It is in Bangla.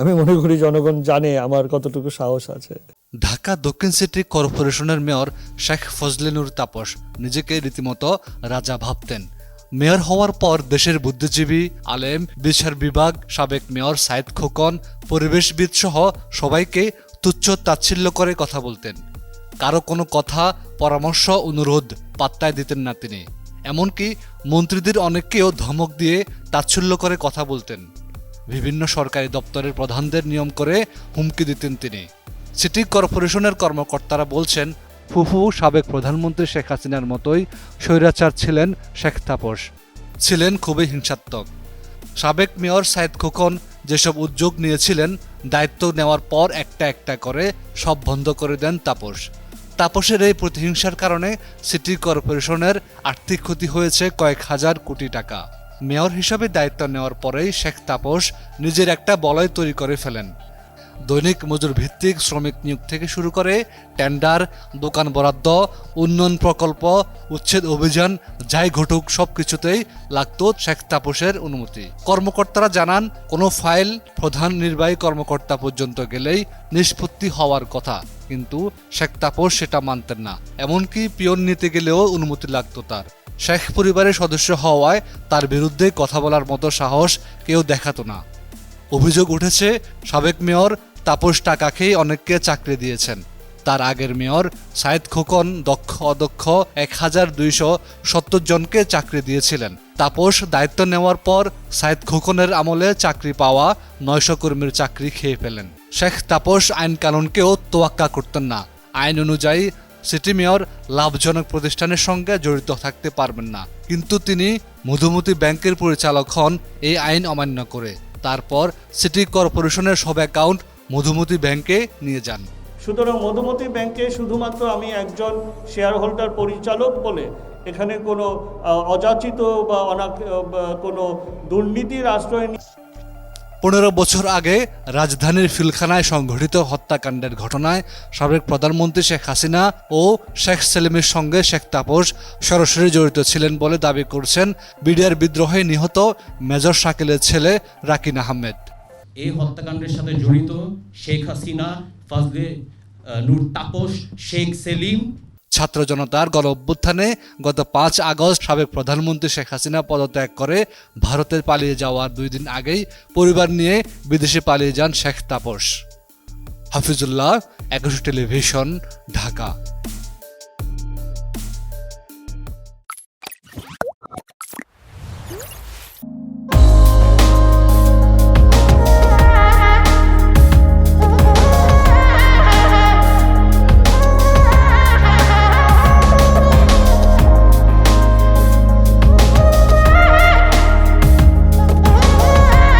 আমি মনে করি জনগণ জানে আমার কতটুকু সাহস আছে। ঢাকা দক্ষিণ সিটি কর্পোরেশনের মেয়র শেখ ফজলিনুর তাপস নিজেকে রীতিমতো রাজা ভাবতেন। মেয়র হওয়ার পর দেশের বুদ্ধিজীবী, আলেম, বিচার বিভাগ, সাবেক মেয়র সাইদ খোকন, পরিবেশবিদ সহ সবাইকে তুচ্ছ তাচ্ছিল্য করে কথা বলতেন। কারও কোনো কথা, পরামর্শ, অনুরোধ পাত্তায় দিতেন না তিনি। এমনকি মন্ত্রীদের অনেককেও ধমক দিয়ে তাচ্ছিল্য করে কথা বলতেন। বিভিন্ন সরকারি দপ্তরের প্রধানদের নিয়ম করে হুমকি দিতেন তিনি। সিটি কর্পোরেশনের কর্মকর্তারা বলছেন, ফুফু সাবেক প্রধানমন্ত্রী শেখ হাসিনার মতোই স্বৈরাচার ছিলেন শেখ তাপস। ছিলেন খুবই হিংসাত্মক। সাবেক মেয়র সাইদ খোকন যেসব উদ্যোগ নিয়েছিলেন, দায়িত্ব নেওয়ার পর একটা একটা করে সব বন্ধ করে দেন তাপস। তাপসের এই প্রতিহিংসার কারণে সিটি কর্পোরেশনের আর্থিক ক্ষতি হয়েছে কয়েক হাজার কোটি টাকা। মেয়র হিসাবে দায়িত্ব নেওয়ার পরেই শেখ তাপস নিজের একটা বলয় তৈরি করে ফেলেন। দৈনিক মজুর ভিত্তিক শ্রমিক নিয়োগ থেকে শুরু করে টেন্ডার, দোকান বরাদ্দ, উন্নয়ন প্রকল্প, উচ্ছেদ অভিযান, যাই ঘটুক সব কিছুতেই লাগতো শেখ তাপসের অনুমতি। কর্মকর্তারা জানান, কোনো ফাইল প্রধান নির্বাহী কর্মকর্তা পর্যন্ত গেলেই নিষ্পত্তি হওয়ার কথা, কিন্তু শেখ তাপস সেটা মানতেন না। এমনকি পিয়ন নিতে গেলেও অনুমতি লাগতো তার। শেখ পরিবারের সদস্য হওয়ায় তার বিরুদ্ধে কথা বলার মতো সাহস কেউ দেখাতো না। অভিযোগ উঠেছে, সাবেক মেয়র তাপস টাকা খেয়ে অনেককে চাকরি দিয়েছেন। তার আগের মেয়র সাইদ খোকন দক্ষ অদক্ষ এক হাজার দুইশো সত্তর জনকে চাকরি দিয়েছিলেন। তাপস দায়িত্ব নেওয়ার পর সাইদ খোকনের আমলে চাকরি পাওয়া নয়শো কর্মীর চাকরি খেয়ে ফেলেন। শেখ তাপস আইন কানুনকেও তোয়াক্কা করতেন না। আইন অনুযায়ী সিটি মেয়র লাভজনক প্রতিষ্ঠানের সঙ্গে জড়িত থাকতে পারবেন না। কিন্তু তিনি মধুমতি ব্যাংকের পরিচালক হন, এই আইন অমান্য করে। তারপর সিটি কর্পোরেশনের সব অ্যাকাউন্ট মধুমতি ব্যাংকে নিয়ে যান। সুতরাং মধুমতি ব্যাংকে শুধুমাত্র আমি একজন শেয়ার হোল্ডার পরিচালক বলে এখানে কোনো অযাচিত বা অনা কোনো দুর্নীতির আশ্রয় পনেরো বছর আগে রাজধানীর ফিলখানায় সংঘটিত হত্যাকাণ্ডের ঘটনায় সাবেক প্রধানমন্ত্রী শেখ হাসিনা ও শেখ সেলিমের সঙ্গে শেখ তাপস সরাসরি জড়িত ছিলেন বলে দাবি করছেন বিডিআর বিদ্রোহে নিহত মেজর শাকিলের ছেলে রাকিন আহমেদ। এই হত্যাকাণ্ডের সাথে জড়িত শেখ হাসিনা, ফাজলে নূর তাপস, শেখ সেলিম ছাত্র জনতার গণ অভ্যুত্থানে গত পাঁচ আগস্ট সাবেক প্রধানমন্ত্রী শেখ হাসিনা পদত্যাগ করে ভারতে পালিয়ে যাওয়ার দুই দিন আগেই পরিবার নিয়ে বিদেশে পালিয়ে যান শেখ তাপস। হাফিজুল্লাহ, একুশ টেলিভিশন, ঢাকা।